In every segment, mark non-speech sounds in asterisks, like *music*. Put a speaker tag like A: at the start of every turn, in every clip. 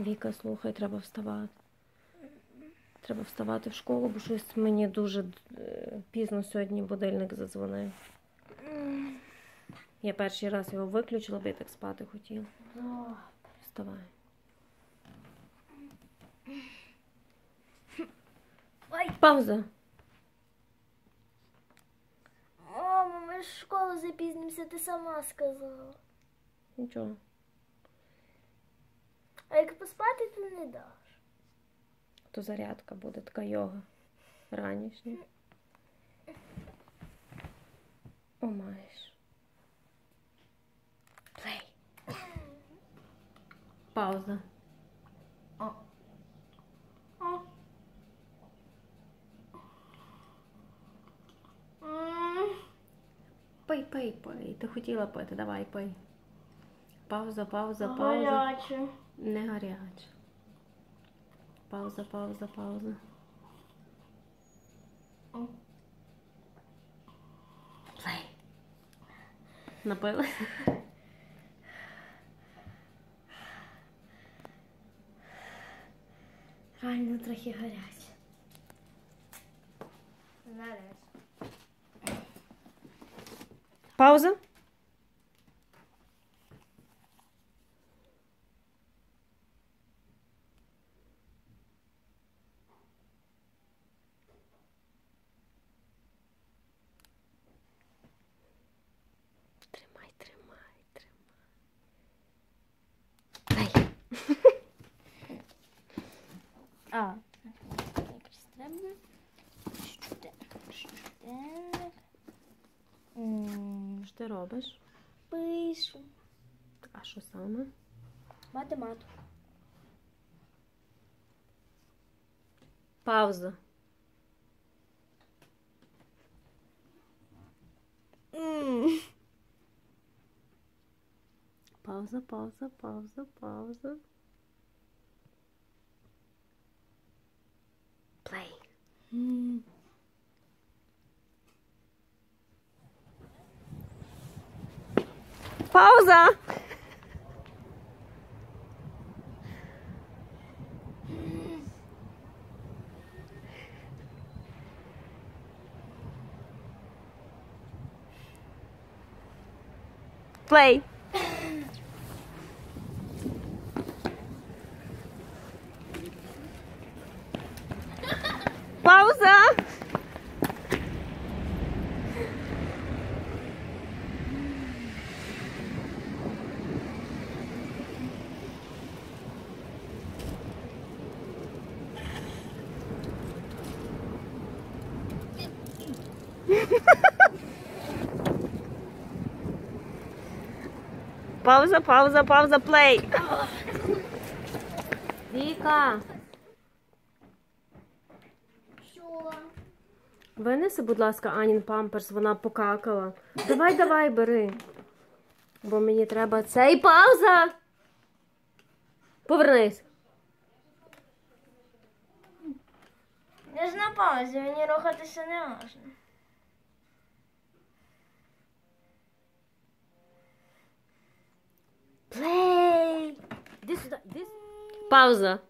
A: Віка, слухай, треба вставати. Треба вставати в школу, бо щось мені дуже е, пізно сьогодні будильник задзвонив. Я перший раз його виключила, бо я так спати хотіла. Вставай.
B: Ой,
A: Пауза.
B: мамо, ми ж в школу запізнимося, ти сама сказала.
A: Нічого.
B: А як поспати, то не даш.
A: То зарядка буде, така йога. Ранішня. О, маєш. Плей. Пауза.
B: О. О. М.
A: Пий, пий, пий. Ти хотіла пити, давай пий. Пауза, пауза, пауза.
B: Гаряче.
A: né, Ariadne?
B: Pausa,
A: pausa, pausa.
B: Play. Não pode. Ai,
A: não traquei Ariadne. Nada. Pausa.
B: А. Якось треба. Щоденник. Щоденник. М,
A: Що ти робиш?
B: Пишу.
A: А що саме?
B: Математику.
A: Пауза.
B: М.
A: Пауза, пауза, пауза, пауза. play.
B: Mm.
A: Pausa! Play. Пауза, пауза, пауза, плей. Віка,
B: Що?
A: винеси, будь ласка, Анін памперс, вона покакала. Давай, давай, бери. Бо мені треба цей пауза. Повернись.
B: Я ж на паузі, мені рухатися не можна.
A: Pausa.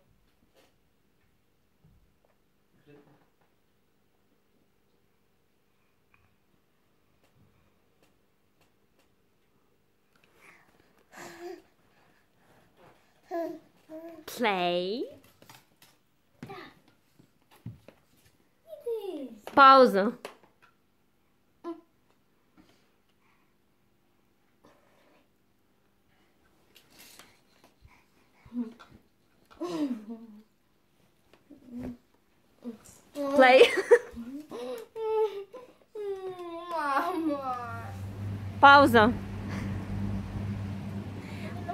A: Play. Pausa. Mamãe. Pausa.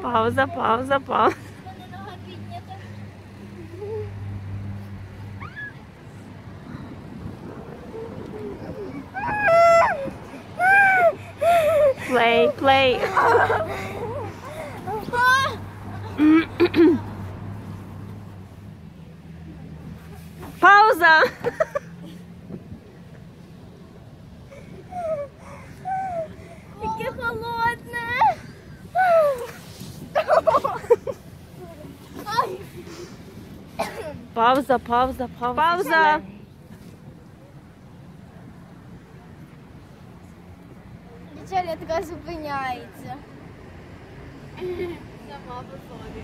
B: Pausa, pausa, pausa.
A: Play, play. Пауза.
B: Яке холодне. Ай.
A: Пауза, пауза, пауза. Пауза.
B: Дівчаля така зупиняється.
C: Сама по собі.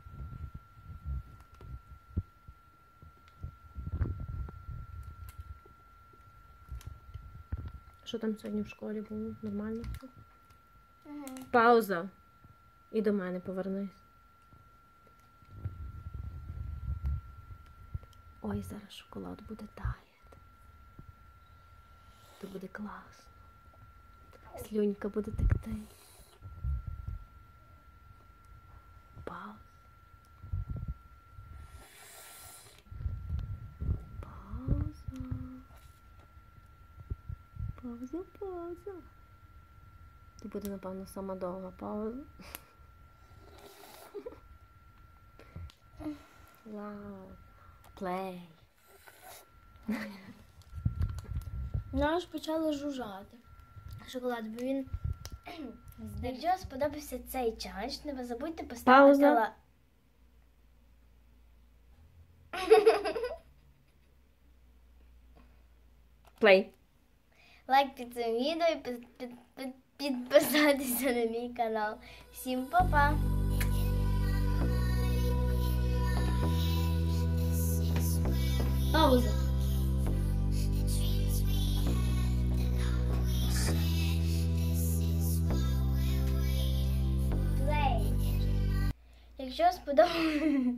A: Що там сьогодні в школі було? Нормально все? Пауза. І до мене повернись. Ой, зараз шоколад буде таяти. То буде класно. Слюнька буде текти. Пауза. Пауза. Пауза. Це буде, напевно, сама довга пауза. Вау. Плей.
B: Вона аж почала жужжати. Шоколад, бо він. *clears throat* Якщо сподобався цей челендж, не забудьте поставити
A: Пауза.
B: ла-
A: Плей.
B: лайк під цим відео і під- під- під- підписатися на мій канал. Всім па-па! Пауза. Плей. Якщо сподобалося.